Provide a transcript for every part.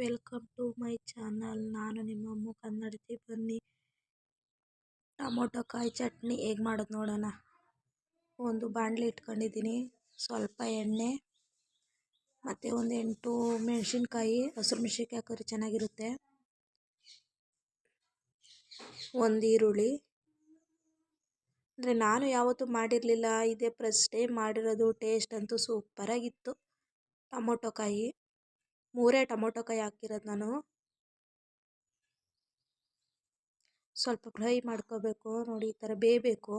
Welcome to my channel. ನಾನು ನಿಮ್ಮ ಅಮ್ಮ ಕನ್ನಡತಿ. ಬನ್ನಿ. ಟೊಮೊಟೊ ಕಾಯಿ ಚಟ್ನಿ ಹೇಗೆ ಮಾಡೋದು ನೋಡೋಣ. ಒಂದು ಬಾಣಲಿ ಇಟ್ಕೊಂಡಿದ್ದೀನಿ. ಸ್ವಲ್ಪ ಎಣ್ಣೆ, ಮತ್ತು ಒಂದು ಎಂಟು ಮೆಣಸಿನ್ಕಾಯಿ, ಹಸಿರು ಮೆಣಸಿನ್ಕಾಯಿ ಹಾಕಿದ್ರೆ ಚೆನ್ನಾಗಿರುತ್ತೆ. ಒಂದು ಈರುಳ್ಳಿ. ಅಂದರೆ ನಾನು ಯಾವತ್ತೂ ಮಾಡಿರಲಿಲ್ಲ. ಇದೇ ಫಸ್ಟ್ ಟೈಮ್ ಮಾಡಿರೋದು. ಟೇಸ್ಟ್ ಅಂತೂ ಸೂಪರಾಗಿತ್ತು ಟೊಮೊಟೊ ಕಾಯಿ ಮೂರೇ ಟೊಮೊಟೊ ಕಾಯಿ ಹಾಕಿರೋದು ನಾನು. ಸ್ವಲ್ಪ ಫ್ರೈ ಮಾಡ್ಕೋಬೇಕು, ನೋಡಿ ಈ ಥರ ಬೇಯಬೇಕು.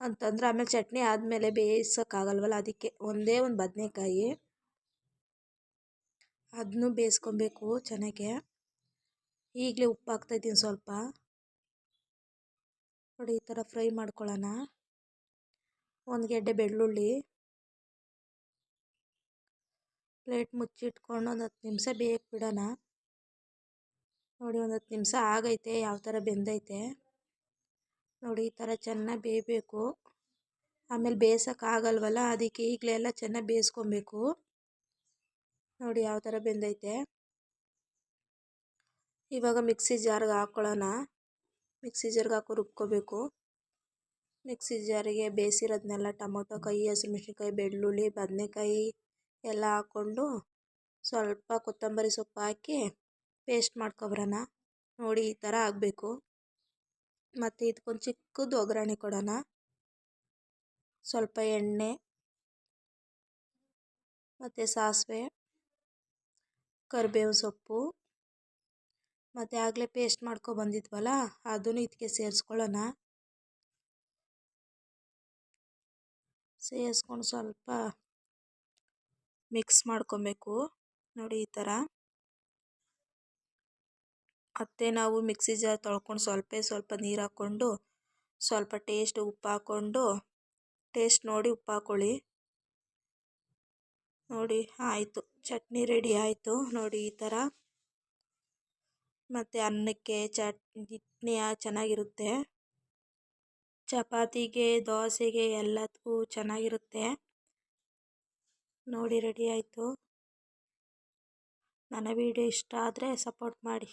ಅಂತಂದ್ರೆ ಆಮೇಲೆ ಚಟ್ನಿ ಆದಮೇಲೆ ಬೇಯಿಸೋಕ್ಕಾಗಲ್ವಲ್ಲ ಅದಕ್ಕೆ. ಒಂದೇ ಒಂದು ಬದನೆಕಾಯಿ. ಅದನ್ನು ಬೇಯಿಸ್ಕೊಬೇಕು ಚೆನ್ನಾಗೆ. ಈಗಲೇ ಉಪ್ಪು ಹಾಕ್ತಾಯಿದ್ದೀನಿ ಸ್ವಲ್ಪ. ನೋಡಿ ಈ ಥರ ಫ್ರೈ ಮಾಡ್ಕೊಳ್ಳೋಣ. ಒಂದು ಗೆಡ್ಡೆ ಬೆಳ್ಳುಳ್ಳಿ. ಪ್ಲೇಟ್ ಮುಚ್ಚಿಟ್ಕೊಂಡು ಒಂದು ಹತ್ತು ನಿಮಿಷ ಬೇಯಕ್ಕೆ ಬಿಡೋಣ. ನೋಡಿ ಒಂದು ಹತ್ತು ನಿಮಿಷ ಆಗೈತೆ, ಯಾವ ಥರ ಬೆಂದೈತೆ. ನೋಡಿ ಈ ಥರ ಚೆನ್ನಾಗಿ ಬೇಯಬೇಕು. ಆಮೇಲೆ ಬೇಯಿಸೋಕ್ಕಾಗಲ್ವಲ್ಲ ಅದಕ್ಕೆ ಈಗಲೇ ಎಲ್ಲ ಚೆನ್ನಾಗಿ ಬೇಯಿಸ್ಕೊಬೇಕು. ನೋಡಿ ಯಾವ ಥರ ಬೆಂದೈತೆ. ಇವಾಗ ಮಿಕ್ಸಿ ಜಾರ್ಗೆ ಹಾಕ್ಕೊಳ್ಳೋಣ ಮಿಕ್ಸಿ ಜಾರ್ಗೆ ಹಾಕೋ ರುಬ್ಕೋಬೇಕು. ಮಿಕ್ಸಿ ಜಾರಿಗೆ ಬೇಯಿಸಿರೋದನ್ನೆಲ್ಲ ಟೊಮೊಟೊ ಕಾಯಿ ಹಸಿಮೆಣ್ಸಿನ್ಕಾಯಿ, ಬೆಳ್ಳುಳ್ಳಿ, ಬದನೆಕಾಯಿ ಎಲ್ಲ ಹಾಕ್ಕೊಂಡು ಸ್ವಲ್ಪ ಕೊತ್ತಂಬರಿ ಸೊಪ್ಪು ಹಾಕಿ ಪೇಸ್ಟ್ ಮಾಡ್ಕೊಬರೋಣ. ನೋಡಿ ಈ ಥರ ಆಗಬೇಕು. ಮತ್ತು ಇದಕ್ಕೊಂದು ಚಿಕ್ಕದು ಒಗ್ಗರಣೆ ಕೊಡೋಣ. ಸ್ವಲ್ಪ ಎಣ್ಣೆ ಮತ್ತು ಸಾಸಿವೆ ಕರಿಬೇವು ಸೊಪ್ಪು ಮತ್ತು ಆಗಲೇ ಪೇಸ್ಟ್ ಮಾಡ್ಕೊ ಬಂದಿದ್ವಲ್ಲ ಅದನ್ನು ಇದಕ್ಕೆ ಸೇರಿಸ್ಕೊಳ್ಳೋಣ. ಸೇರಿಸ್ಕೊಂಡು ಸ್ವಲ್ಪ ಮಿಕ್ಸ್ ಮಾಡ್ಕೊಬೇಕು. ನೋಡಿ ಈ ಥರ. ಮತ್ತು ನಾವು ಮಿಕ್ಸಿ ಜಾರ್ ತೊಳ್ಕೊಂಡು ಸ್ವಲ್ಪ ಸ್ವಲ್ಪ ನೀರು ಹಾಕ್ಕೊಂಡು, ಸ್ವಲ್ಪ ಟೇಸ್ಟ್ ಉಪ್ಪು ಹಾಕ್ಕೊಂಡು, ಟೇಸ್ಟ್ ನೋಡಿ ಉಪ್ಪು ಹಾಕ್ಕೊಳ್ಳಿ ನೋಡಿ ಆಯಿತು. ಚಟ್ನಿ ರೆಡಿ ಆಯಿತು. ನೋಡಿ ಈ ಥರ. ಮತ್ತು ಅನ್ನಕ್ಕೆ ಚಟ್ನಿ ಚೆನ್ನಾಗಿರುತ್ತೆ. ಚಪಾತಿಗೆ, ದೋಸೆಗೆ ಎಲ್ಲದಕ್ಕೂ ಚೆನ್ನಾಗಿರುತ್ತೆ. ನೋಡಿ ರೆಡಿ ಆಯಿತು. ನನ್ನ ವಿಡಿಯೋ ಇಷ್ಟ ಆದರೆ ಸಪೋರ್ಟ್ ಮಾಡಿ.